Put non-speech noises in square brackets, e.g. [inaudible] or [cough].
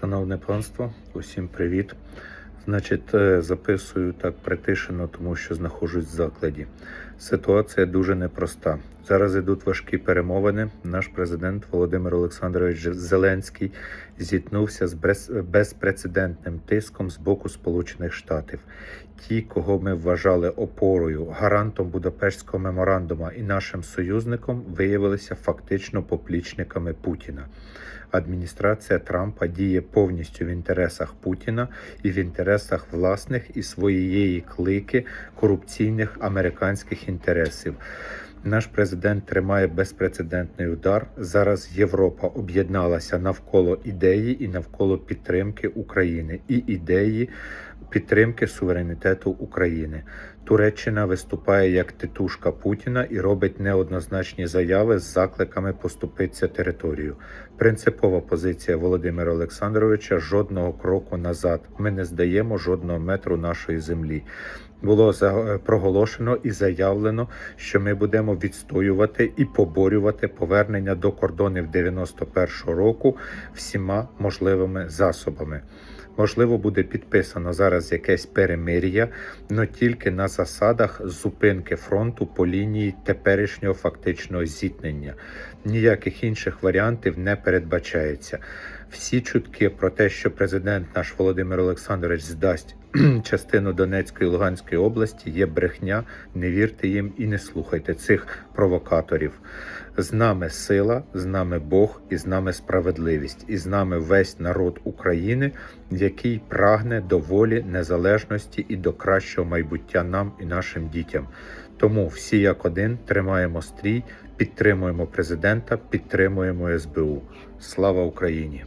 Шановне панство, усім привіт. Значить, е, записую так притишено, тому що знаходжусь в закладі. Ситуація дуже непроста. Зараз ідуть важкі перемовини. Наш президент Володимир Олександрович Зеленський зіткнувся з без- безпрецедентним тиском з боку Сполучених Штатів. Ті, кого ми вважали опорою, гарантом Будапештського меморандума і нашим союзником, виявилися фактично поплічниками Путіна. Адміністрація Трампа діє повністю в інтересах Путіна і в інтересах власних і своєї клики корупційних американських інтересів. Наш президент тримає безпрецедентний удар. Зараз Європа об'єдналася навколо ідеї і навколо підтримки України і ідеї підтримки суверенітету України. Туреччина виступає як титушка Путіна і робить неоднозначні заяви з закликами поступитися територію. Принципова позиція Володимира Олександровича жодного кроку назад. Ми не здаємо жодного метру нашої землі. Було за- проголошено і заявлено, що ми будемо відстоювати і поборювати повернення до кордонів 91-го року всіма можливими засобами. Можливо, буде підписано зараз якесь перемир'я, але тільки на засадах зупинки фронту по лінії теперішнього фактичного зіткнення. Ніяких інших варіантів не передбачається. Всі чутки про те, що президент наш Володимир Олександрович здасть [clears throat] частину Донецької і Луганської області, є брехня. Не вірте їм і не слухайте цих провокаторів. З нами сила, з нами Бог і з нами справедливість, і з нами весь народ України, який прагне до волі, незалежності і до кращого майбуття нам і нашим дітям. Тому всі як один тримаємо стрій, підтримуємо президента, підтримуємо СБУ. Слава Україні!